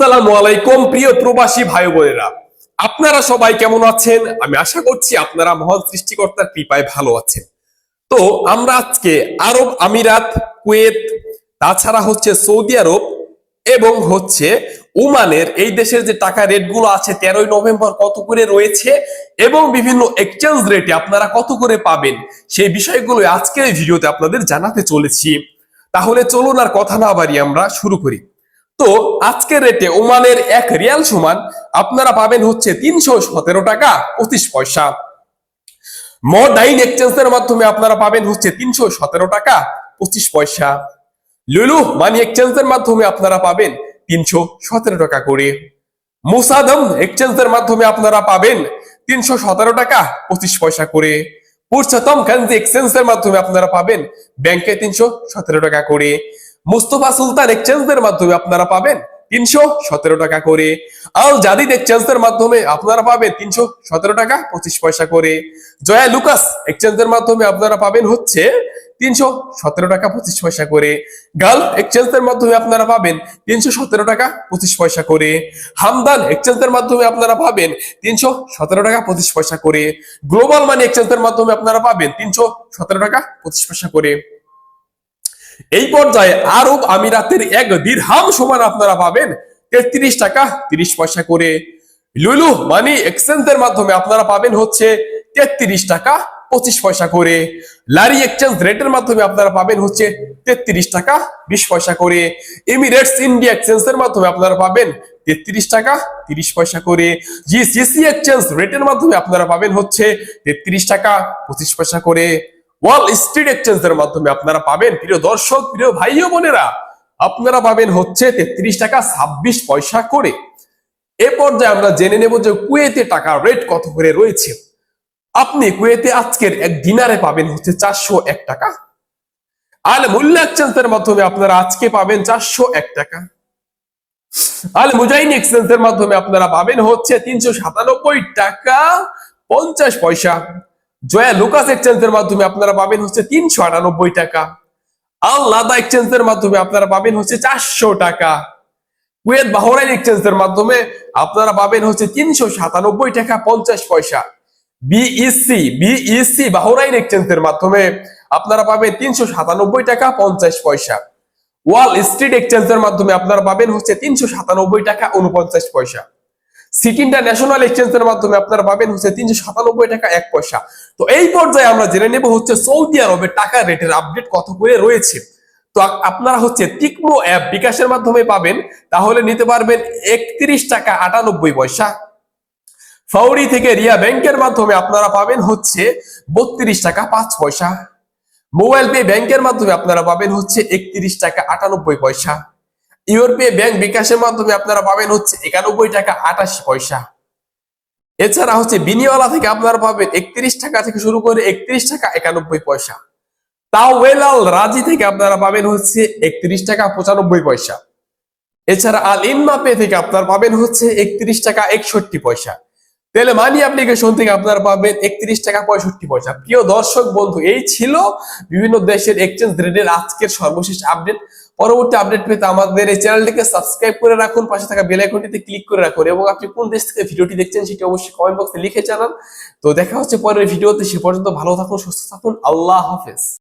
আসসালামু আলাইকুম, প্রিয় প্রবাসী ভাই বোনেরা আপনারা সবাই কেমন আছেন? আমি আশা করছি আপনারা মহান সৃষ্টিকর্তার কৃপায় ভালো আছেন। তো আমরা আজকে আরব আমিরাত, কুয়েত, তাছাড়া হচ্ছে সৌদি আরব এবং হচ্ছে ওমানের এই দেশের যে টাকা রেটগুলো আছে, তেরোই নভেম্বর কত করে রয়েছে এবং বিভিন্ন এক্সচেঞ্জ রেটে আপনারা কত করে পাবেন, সেই বিষয়গুলো আজকের ভিডিওতে আপনাদের জানাতে চলেছি। তাহলে চলুন আর কথা না বাড়িয়ে আমরা শুরু করি। তো আজকের রেটে ওমানের এক রিয়াল সমান, আপনারা পাবেন হচ্ছে তিনশো সতেরো টাকা পঁচিশ পয়সা। মডাইন এক্সচেঞ্জের মাধ্যমে আপনারা পাবেন হচ্ছে তিনশো সতেরো টাকা পঁচিশ পয়সা। লুলু মানি এক্সচেঞ্জের মাধ্যমে আপনারা পাবেন তিনশো সতেরো টাকা করে। মুসাদম এক্সচেঞ্জের মাধ্যমে আপনারা পাবেন তিনশো সতেরো টাকা পঁচিশ পয়সা করে। পুরুষোত্তম গান্ধী এক্সচেঞ্জের মাধ্যমে আপনারা পাবেন ব্যাংকে তিনশো সতেরো টাকা করে। মুস্তফা সুলতান এক্সচেঞ্জের মাধ্যমে আপনারা পাবেন তিনশো সতেরো টাকা করে। আল জাদিদ এক্সচেঞ্জের মাধ্যমে আপনারা পাবেন তিনশো সতেরো টাকা, পঁচিশ পয়সা করে। জয়া লুকাস এক্সচেঞ্জের মাধ্যমে আপনারা পাবেন হচ্ছে তিনশো সতেরো টাকা, পঁচিশ পয়সা করে। গাল এক্সচেঞ্জের মাধ্যমে আপনারা পাবেন তিনশো সতেরো টাকা, পঁচিশ পয়সা করে। হামদান এক্সচেঞ্জের মাধ্যমে আপনারা পাবেন তিনশো সতেরো টাকা, পঁচিশ পয়সা করে। গ্লোবাল মানি এক্সচেঞ্জের মাধ্যমে আপনারা পাবেন তিনশো সতেরো টাকা, পঁচিশ পয়সা করে। এই পর্যায়ে আরব আমিরাতের এক দিরহাম সমান আপনারা পাবেন তেত্রিশ টাকা তিরিশ পয়সা করে। লুলু মানি এক্সচেঞ্জের মাধ্যমে আপনারা পাবেন হচ্ছে তেত্রিশ টাকা পঁচিশ পয়সা করে। লারি এক্সচেঞ্জ রেটের মাধ্যমে আপনারা পাবেন হচ্ছে তেত্রিশ টাকা বিশ পয়সা করে। এমিরেটস ইন্ডিয়া এক্সচেঞ্জের মাধ্যমে আপনারা পাবেন তেত্রিশ টাকা তিরিশ পয়সা করে। জিসিসি এক্সচেঞ্জ রেটের মাধ্যমে আপনারা পাবেন হচ্ছে তেত্রিশ টাকা পঁচিশ পয়সা করে। ওয়াল স্ট্রিট এক্সচেঞ্জের মাধ্যমে আপনারা পাবেন, প্রিয় দর্শক, প্রিয় ভাই বোনেরা, আপনারা পাবেন হচ্ছে তেত্রিশ টাকা ছাব্বিশ পয়সা করে। এ পর্যায়ে আমরা জেনে নেব যে কুয়েতে টাকা রেট কত করে রয়েছে। আপনি কুয়েতে আজকের এক দিনারে পাবেন হচ্ছে চারশো এক টাকা। আল মূল্য এক্সচেঞ্জের মাধ্যমে আপনারা আজকে পাবেন চারশো এক টাকা। আল মুজাইন এক্সচেঞ্জের মাধ্যমে আপনারা পাবেন হচ্ছে তিনশো সাতানব্বই টাকা পঞ্চাশ পয়সা। জয়া লুকাস এক্সচেঞ্জের মাধ্যমে আপনারা পাবেন হচ্ছে তিনশো আটানব্বই টাকা। আল্লাদা এক্সচেঞ্জের মাধ্যমে আপনারা পাবেন হচ্ছে চারশো টাকা। কুয়েত বাহরাইন এক্সচেঞ্জের মাধ্যমে আপনারা পাবেন হচ্ছে তিনশো সাতানব্বই টাকা পঞ্চাশ পয়সা। বিইসি বিইসি বাহরাইন এক্সচেঞ্জের মাধ্যমে আপনারা পাবেন তিনশো সাতানব্বই টাকা পঞ্চাশ পয়সা। ওয়াল স্ট্রিট এক্সচেঞ্জের মাধ্যমে আপনারা পাবেন হচ্ছে তিনশো সাতানব্বই টাকা উনপঞ্চাশ পয়সা। সিটি ইন্টারন্যাশনাল এক্সচেঞ্জের মাধ্যমে আপনারা পাবেন হচ্ছে তিনশো সাতানব্বই টাকা এক পয়সা। তো এই পর্যায়ে আমরা জেনে নেব হচ্ছে সৌদি আরবের টাকা রেটের আপডেট কত করে রয়েছে। তো আপনারা হচ্ছে টিকমো অ্যাপ বিকাশের মাধ্যমে পাবেন, তাহলে নিতে পারবেন একত্রিশ টাকা আটানব্বই পয়সা। ফাউরি থেকে রিয়া ব্যাংকের মাধ্যমে আপনারা পাবেন হচ্ছে বত্রিশ টাকা পাঁচ পয়সা। মোবাইল পে ব্যাংকের মাধ্যমে আপনারা পাবেন হচ্ছে একত্রিশ টাকা আটানব্বই পয়সা। ইউরোপীয় ব্যাংক বিকাশের মাধ্যমে আপনারা পাবেন হচ্ছে একানব্বই টাকা আটাশি পয়সা। এছাড়া হচ্ছে বিনিওয়ালা থেকে আপনারা পাবেন একত্রিশ টাকা থেকে শুরু করে একত্রিশ টাকা একানব্বই পয়সা। তাওয়েলাল রাজি থেকে আপনারা পাবেন হচ্ছে একত্রিশ টাকা পঁচানব্বই পয়সা। এছাড়া আল ইনমা পে থেকে আপনারা পাবেন হচ্ছে একত্রিশ টাকা একষট্টি পয়সা। তেলে মানি অ্যাপ্লিকেশন থেকে আপনারা পাবেন একত্রিশ টাকা পঁয়ষট্টি পয়সা। প্রিয় দর্শক বন্ধু, এই ছিল বিভিন্ন দেশের এক্সচেঞ্জ রেটের আজকের সর্বশেষ আপডেট পরবর্তী আপডেট পেতে আমাদের এই চ্যানেলটিকে সাবস্ক্রাইব করে রাখুন, পাশে থাকা বেল আইকনটিতে ক্লিক করে রাখুন এবং আপনি কোন দেশ থেকে ভিডিওটি দেখছেন সেটি অবশ্যই কমেন্ট বক্সে লিখে জানান। তো দেখা হচ্ছে পরের ভিডিওতে সে পর্যন্ত ভালো থাকুন, সুস্থ থাকুন, আল্লাহ হাফেজ।